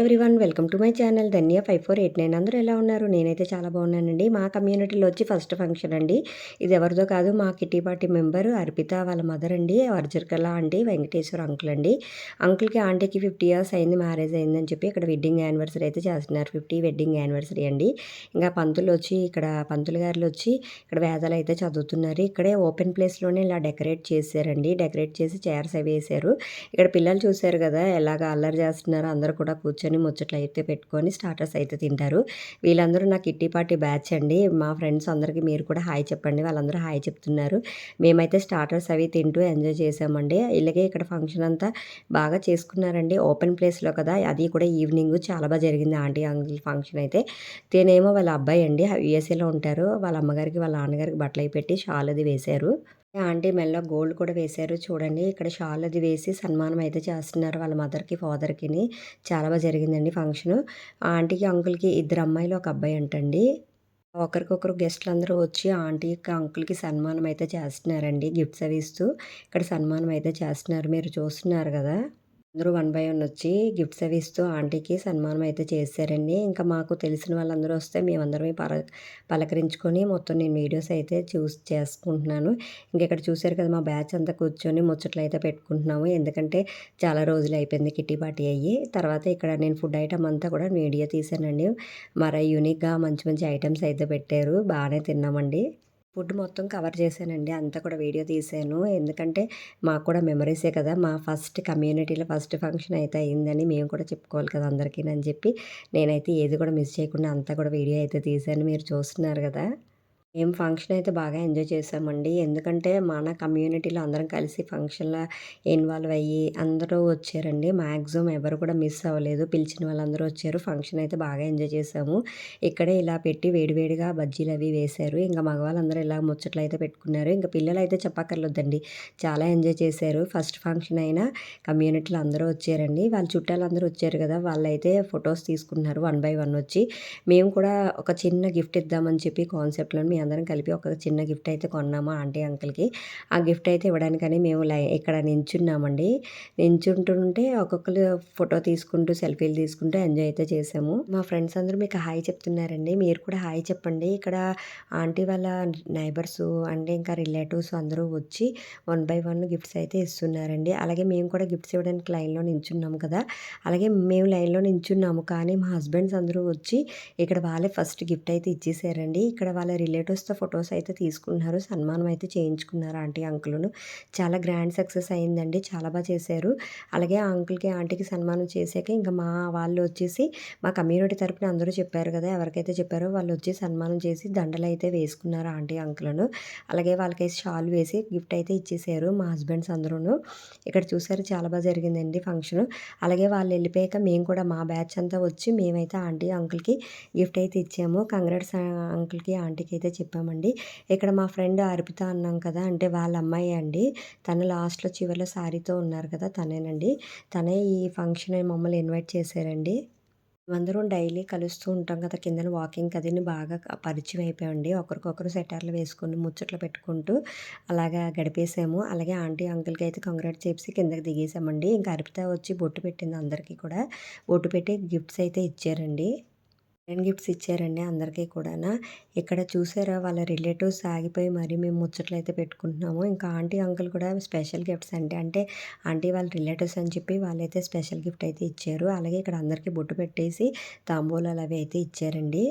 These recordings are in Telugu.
Everyone welcome to my channel Dhanya five four eight nine. అందరూ ఎలా ఉన్నారు? నేనైతే చాలా బాగున్నానండి. మా కమ్యూనిటీలో వచ్చి ఫస్ట్ ఫంక్షన్ అండి. ఇది ఎవరిదో కాదు మా కిట్టి పార్టీ మెంబర్ అర్పిత వాళ్ళ మదర్ అండి వర్జర్కల ఆంటీ వెంకటేశ్వర అంకుల్ అండి. అంకుల్కి ఆంటీకి ఫిఫ్టీ ఇయర్స్ అయింది మ్యారేజ్ అయిందని చెప్పి ఇక్కడ వెడ్డింగ్ యానివర్సరీ అయితే చేస్తున్నారు. ఫిఫ్టీ వెడ్డింగ్ యానివర్సరీ అండి. ఇంకా పంతులు వచ్చి ఇక్కడ పంతులు గారులు వచ్చి ఇక్కడ వేదాలు అయితే చదువుతున్నారు. ఇక్కడే ఓపెన్ ప్లేస్లోనే ఇలా డెకరేట్ చేశారండి. డెకరేట్ చేసి చైర్స్ అవి వేశారు. ఇక్కడ పిల్లలు చూశారు కదా ఎలాగ అల్లరి చేస్తున్నారు అందరూ కూడా కూర్చొని కూర్చొని ముచ్చట్లు అయితే పెట్టుకొని స్టార్టర్స్ అయితే తింటారు. వీళ్ళందరూ నా కిట్టి పార్టీ బ్యాచ్ అండి. మా ఫ్రెండ్స్ అందరికీ మీరు కూడా హాయ్ చెప్పండి. వాళ్ళందరూ హాయ్ చెప్తున్నారు. మేమైతే స్టార్టర్స్ అవి తింటూ ఎంజాయ్ చేసామండి. ఇలాగే ఇక్కడ ఫంక్షన్ అంతా బాగా చేసుకున్నారండి. ఓపెన్ ప్లేస్లో కదా అది కూడా ఈవినింగ్ చాలా బాగా జరిగింది ఆంటీ అంకుల్ ఫంక్షన్ అయితే. తేనేమో వాళ్ళ అబ్బాయి అండి యూఎస్ఏలో ఉంటారు. వాళ్ళ అమ్మగారికి వాళ్ళ నాన్నగారికి బట్టలు అవి పెట్టి షాల్ అది వేశారు. ఆంటీ మెల్ల గోల్డ్ కూడా వేశారు. చూడండి ఇక్కడ షాల్ అది వేసి సన్మానం అయితే చేస్తున్నారు వాళ్ళ మదర్కి ఫాదర్కిని. చాలా బాగా జరిగిందండి ఫంక్షన్. ఆంటీకి అంకుల్కి ఇద్దరు అమ్మాయిలు ఒక అబ్బాయి అంటండి. ఒకరికొకరు గెస్ట్లు అందరూ వచ్చి ఆంటీకి అంకుల్కి సన్మానం అయితే చేస్తున్నారండి. గిఫ్ట్స్ అవి ఇస్తూ ఇక్కడ సన్మానం అయితే చేస్తున్నారు. మీరు చూస్తున్నారు కదా. అందరూ వన్ బై వన్ వచ్చి గిఫ్ట్స్ అవి ఇస్తూ ఆంటీకి సన్మానం అయితే చేశారండి. ఇంకా మాకు తెలిసిన వాళ్ళందరూ వస్తే మేమందరం పల పలకరించుకొని మొత్తం నేను వీడియోస్ అయితే చూస్ చేసుకుంటున్నాను. ఇంకా ఇక్కడ చూశారు కదా మా బ్యాచ్ అంతా కూర్చొని ముచ్చట్లు అయితే పెట్టుకుంటున్నాము. ఎందుకంటే చాలా రోజులు అయిపోయింది కిట్టి పార్టీ అయ్యి. తర్వాత ఇక్కడ నేను ఫుడ్ ఐటమ్ అంతా కూడా వీడియో తీసానండి మరి యూనిక్గా మంచి మంచి ఐటమ్స్ అయితే పెట్టారు. బాగానే తిన్నామండి. ఫుడ్ మొత్తం కవర్ చేశానండి. అంతా కూడా వీడియో తీశాను. ఎందుకంటే మాకు కూడా మెమరీసే కదా. మా ఫస్ట్ కమ్యూనిటీలో ఫస్ట్ ఫంక్షన్ అయితే అయిందని మేము కూడా చెప్పుకోవాలి కదా అందరికీ అని చెప్పి నేనైతే ఏది కూడా మిస్ చేయకుండా అంతా కూడా వీడియో అయితే తీశాను. మీరు చూస్తున్నారు కదా. మేము ఫంక్షన్ అయితే బాగా ఎంజాయ్ చేసామండి. ఎందుకంటే మన కమ్యూనిటీలో అందరం కలిసి ఫంక్షన్లో ఇన్వాల్వ్ అయ్యి అందరూ వచ్చారండి. మ్యాక్సిమం ఎవరు కూడా మిస్ అవ్వలేదు. పిలిచిన వాళ్ళందరూ వచ్చారు. ఫంక్షన్ అయితే బాగా ఎంజాయ్ చేసాము. ఇక్కడే ఇలా పెట్టి వేడివేడిగా బజ్జీలు అవి వేశారు. ఇంకా మగవాళ్ళందరూ ఇలా ముచ్చట్లు అయితే పెట్టుకున్నారు. ఇంకా పిల్లలు అయితే చెప్పక్కర్లేదండి. చాలా ఎంజాయ్ చేశారు. ఫస్ట్ ఫంక్షన్ అయినా కమ్యూనిటీలో అందరూ వచ్చారండి. వాళ్ళ చుట్టాలు అందరూ వచ్చారు కదా. వాళ్ళైతే ఫొటోస్ తీసుకున్నారు వన్ బై వన్ వచ్చి. మేము కూడా ఒక చిన్న గిఫ్ట్ ఇద్దామని చెప్పి కాన్సెప్ట్లో మీ అందరం కలిపి ఒక చిన్న గిఫ్ట్ అయితే కొన్నాము ఆంటీ అంకుల్కి. ఆ గిఫ్ట్ అయితే ఇవ్వడానికని మేము లై ఇక్కడ నించున్నామండి. నించుంటుంటే ఒక్కొక్కరు ఫోటో తీసుకుంటూ సెల్ఫీలు తీసుకుంటూ ఎంజాయ్ అయితే చేసాము. మా ఫ్రెండ్స్ అందరూ మీకు హాయ్ చెప్తున్నారండి. మీరు కూడా హాయ్ చెప్పండి. ఇక్కడ ఆంటీ వాళ్ళ నైబర్స్ అంటే ఇంకా రిలేటివ్స్ అందరూ వచ్చి వన్ బై వన్ గిఫ్ట్స్ అయితే ఇస్తున్నారండి. అలాగే మేము కూడా గిఫ్ట్స్ ఇవ్వడానికి లైన్లో నించున్నాము కదా. అలాగే మేము లైన్లో నించున్నాము కానీ మా హస్బెండ్స్ అందరూ వచ్చి ఇక్కడ వాళ్ళే ఫస్ట్ గిఫ్ట్ అయితే ఇచ్చేసారండి. ఇక్కడ వాళ్ళ రిలేటివ్స్తో ఫొటోస్ అయితే తీసుకున్నారు. సన్మానం అయితే చేయించుకున్నారు ఆంటీ అంకులను. చాలా గ్రాండ్ సక్సెస్ అయిందండి. చాలా బాగా చేశారు. అలాగే ఆ అంకుల్కి ఆంటీకి సన్మానం చేశాక ఇంకా మా వాళ్ళు వచ్చేసి మా కమ్యూనిటీ తరపున అందరూ చెప్పారు కదా ఎవరికైతే చెప్పారో వాళ్ళు వచ్చి సన్మానం చేసి దండలు అయితే వేసుకున్నారు ఆంటీ అంకులను. అలాగే వాళ్ళకైతే షాల్ వేసి గిఫ్ట్ అయితే ఇచ్చేసారు మా హస్బెండ్స్ అందరూ ఇక్కడ చూసారు చాలా బాగా జరిగిందండి ఫంక్షన్. అలాగే వాళ్ళు వెళ్ళిపోయాక మేము కూడా మా బ్యాచ్ అంతా వచ్చి మేమైతే ఆంటీ అంకుల్కి గిఫ్ట్ అయితే ఇచ్చాము. కంగ్రాట్స్ అంకుల్కి ఆంటీకి అయితే చెప్పామండి. ఇక్కడ మా ఫ్రెండ్ అర్పిత అన్నాం కదా అంటే వాళ్ళ అమ్మాయి అండి. తను లాస్ట్లో చివరిలో సారీతో ఉన్నారు కదా తనేనండి. తనే ఈ ఫంక్షన్ మమ్మల్ని ఇన్వైట్ చేశారండి. అందరం డైలీ కలుస్తూ ఉంటాం కదా కిందన వాకింగ్ అదిని బాగా పరిచయం అయిపోయామండి. ఒకరికొకరు సెటర్లు వేసుకుని ముచ్చట్లు పెట్టుకుంటూ అలాగా గడిపేసాము అలాగే ఆంటీ అంకుల్కి అయితే కంగ్రాట్ చేసి కిందకి దిగేసామండి ఇంకా అర్పిత వచ్చి బొట్టు పెట్టింది అందరికీ కూడా. బొట్టు పెట్టి గిఫ్ట్స్ అయితే ఇచ్చారండి. రిటర్న్ గిఫ్ట్స్ ఇచ్చారండి అందరికీ కూడా ఇక్కడ చూసారా వాళ్ళ రిలేటివ్స్ ఆగిపోయి మరి మేము ముచ్చట్లు అయితే పెట్టుకుంటున్నాము. ఇంకా ఆంటీ అంకుల్ కూడా స్పెషల్ గిఫ్ట్స్ అంటే అంటే ఆంటీ వాళ్ళ రిలేటివ్స్ అని చెప్పి వాళ్ళైతే స్పెషల్ గిఫ్ట్ అయితే ఇచ్చారు. అలాగే ఇక్కడ అందరికీ బొట్టు పెట్టేసి తాంబూలాలు అవి అయితే ఇచ్చారండి.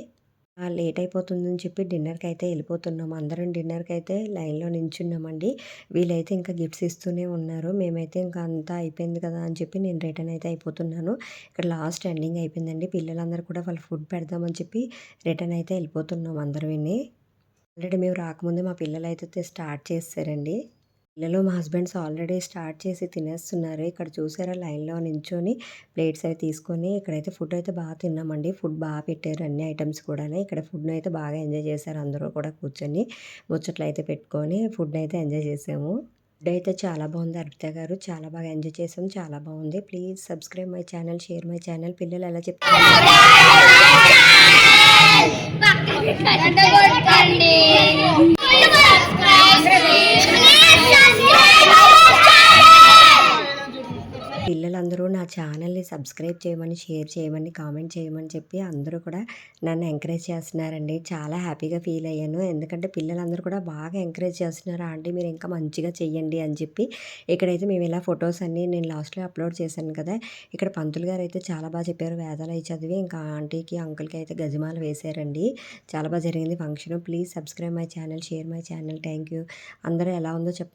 లేట్ అయిపోతుందని చెప్పి డిన్నర్కి అయితే వెళ్ళిపోతున్నాం. అందరం డిన్నర్కి అయితే లైన్లో నించున్నామండి. వీళ్ళైతే ఇంకా గిఫ్ట్స్ ఇస్తూనే ఉన్నారు. మేమైతే ఇంకా అంతా అయిపోయింది కదా అని చెప్పి నేను రిటర్న్ అయితే అయిపోతున్నాను. ఇక్కడ లాస్ట్ ఎండింగ్ అయిపోయిందండి. పిల్లలందరూ కూడా వాళ్ళు ఫుడ్ పెడదామని చెప్పి రిటర్న్ అయితే వెళ్ళిపోతున్నాం అందరం విని ఆల్రెడీ మేము రాకముందే మా పిల్లలు అయితే స్టార్ట్ చేస్తారండి. పిల్లలు మా హస్బెండ్స్ ఆల్రెడీ స్టార్ట్ చేసి తినేస్తున్నారు. ఇక్కడ చూసారా లైన్లో నించొని ప్లేట్స్ అవి తీసుకొని ఇక్కడైతే ఫుడ్ అయితే బాగా తిన్నామండి. ఫుడ్ బాగా పెట్టారు అన్ని ఐటమ్స్ కూడా ఇక్కడ ఫుడ్ను అయితే బాగా ఎంజాయ్ చేశారు అందరూ కూడా కూర్చొని. ముచ్చట్లు అయితే పెట్టుకొని ఫుడ్ అయితే ఎంజాయ్ చేసాము. ఫుడ్ అయితే చాలా బాగుంది అర్పిత గారు. చాలా బాగా ఎంజాయ్ చేసాము చాలా బాగుంది. Please subscribe my channel share my channel. పిల్లలు ఎలా చెప్తారు పిల్లలందరూ నా ఛానల్‌ని సబ్స్క్రైబ్ చేయమని, షేర్ చేయమని, కామెంట్ చేయమని చెప్పి అందరూ కూడా నన్ను ఎంకరేజ్ చేస్తున్నారండి. చాలా హ్యాపీగా ఫీల్ అయ్యాను. ఎందుకంటే పిల్లలందరూ కూడా బాగా ఎంకరేజ్ చేస్తున్నారు. ఆంటీ మీరు ఇంకా మంచిగా చెయ్యండి అని చెప్పి. ఇక్కడైతే మేము ఇలా ఫొటోస్ అన్నీ నేను లాస్ట్‌లో అప్లోడ్ చేశాను కదా! ఇక్కడ పంతులు గారు అయితే చాలా బాగా చెప్పారు. వేదాలు అయి చదివి ఇంకా ఆంటీకి, అంకుల్‌కి అయితే గజమాలు వేశారండి. చాలా బాగా జరిగింది function please subscribe my channel, share my channel. Thank you. అందరూ ఎలా ఉందో చెప్పండి.